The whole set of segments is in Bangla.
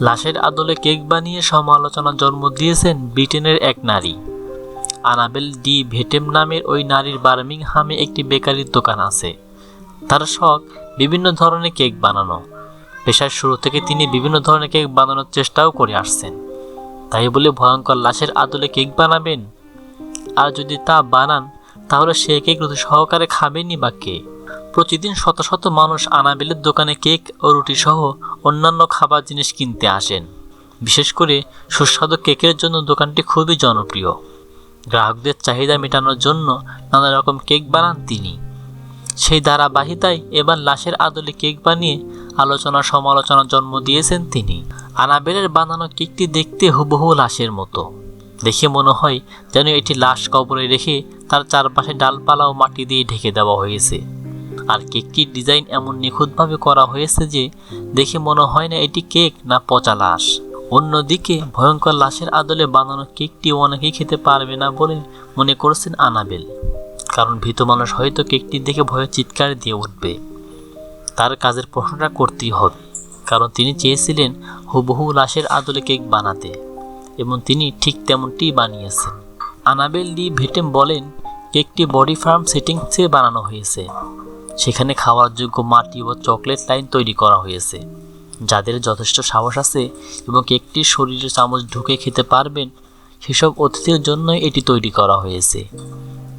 লাশের আদলে কেক বানিয়ে সমালোচনার জন্ম দিয়েছেন ব্রিটেনের এক নারী। আনাবেল ডি ভেটেম নামের ওই নারীর বার্মিংহামে একটি বেকারির দোকান আছে। তার শখ, বিভিন্ন ধরনের কেক বানানো। পেশার শুরু থেকে তিনি বিভিন্ন ধরনের কেক বানানোর চেষ্টাও করে আসছেন। তাই বলে ভয়ঙ্কর লাশের আদলে কেক বানাবেন? আর যদি তা বানান তাহলে সে কেক রুটি সহকারে খাবেনই বা কে? প্রতিদিন শত শত মানুষ আনাবেলের দোকানে কেক ও রুটি সহ অন্যান্য খাবার জিনিস কিনতে আসেন। বিশেষ করে সুস্বাদু কেকের জন্য দোকানটি খুবই জনপ্রিয়। গ্রাহকদের চাহিদা মেটানোর জন্য নানা রকম কেক বানান তিনি। সেই ধারাবাহিতায় এবার লাশের আদলে কেক বানিয়ে আলোচনা সমালোচনার জন্ম দিয়েছেন তিনি। আনাবেলের বানানো কেকটি দেখতে হুবহু লাশের মতো। দেখে মনে হয় যেন এটি লাশ কবরে রেখে তার চারপাশে ডালপালা ও মাটি দিয়ে ঢেকে দেওয়া হয়েছে। আর কেকটির ডিজাইন এমন নিখুঁতভাবে করা হয়েছে যে দেখে মনে হয় না এটি কেক না পচা লাশ। অন্যদিকে ভয়ঙ্কর লাশের আদলে বানানো কেকটি অনেকেই খেতে পারবে না বলে মনে করছেন আনাবেল। কারণ ভীত মানুষ হয়তো কেকটি দেখে ভয়ে চিৎকার দিয়ে উঠবে। তার কাজের প্রশ্নটা করতেই হবে। কারণ তিনি চেয়েছিলেন হুবহু লাশের আদলে কেক বানাতে। এবং তিনি ঠিক তেমনটিই বানিয়েছেন। আনাবেল ডি ভেটেম বলেন কেকটি বডি ফার্ম সেটিংসে বানানো হয়েছে। সেখানে খাওয়ার যোগ্য মাটি ও চকলেট লাইন তৈরি করা হয়েছে। যাদের যথেষ্ট সাহস আছে এবং কেকটি শরীরে চামচ ঢুকে খেতে পারবেন, সেসব অতিথির জন্যই এটি তৈরি করা হয়েছে।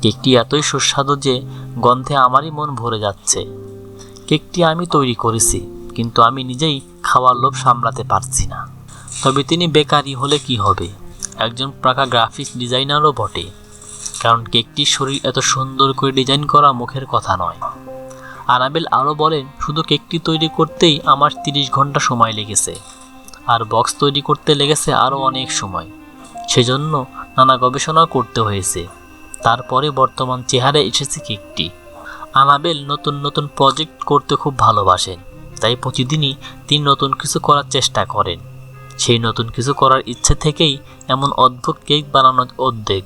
কেকটি এতই সুস্বাদু যে গন্ধে আমারই মন ভরে যাচ্ছে। কেকটি আমি তৈরি করেছি, কিন্তু আমি নিজেই খাওয়ার লোভ সামলাতে পারছি না। তবে তিনি বেকারি হলে কি হবে? একজন পাকা গ্রাফিক্স ডিজাইনারও বটে। কারণ কেকটির শরীর এত সুন্দর করে ডিজাইন করা মুখের কথা নয়। আনাবেল আরও বলেন, শুধু কেকটি তৈরি করতেই আমার তিরিশ ঘণ্টা সময় লেগেছে, আর বক্স তৈরি করতে লেগেছে আরও অনেক সময়। সেজন্য নানা গবেষণা করতে হয়েছে। তারপরে বর্তমান চেহারা এসেছে কেকটি। আনাবেল নতুন নতুন প্রজেক্ট করতে খুব ভালোবাসেন, তাই প্রতিদিনই তিনি নতুন কিছু করার চেষ্টা করেন। সেই নতুন কিছু করার ইচ্ছে থেকেই এমন অদ্ভুত কেক বানানোর উদ্যোগ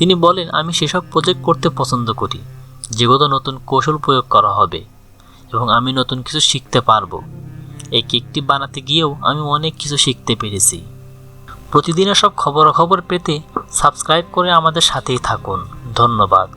তিনি বলেন, আমি সেসব প্রজেক্ট করতে পছন্দ করি, যেগুলো নতুন কৌশল প্রয়োগ করা হবে এবং আমি নতুন কিছু শিখতে পারব। এই কেকটি বানাতে গিয়েও আমি অনেক কিছু শিখতে পেরেছি। প্রতিদিনের সব খবরাখবর পেতে সাবস্ক্রাইব করে আমাদের সাথেই থাকুন। ধন্যবাদ।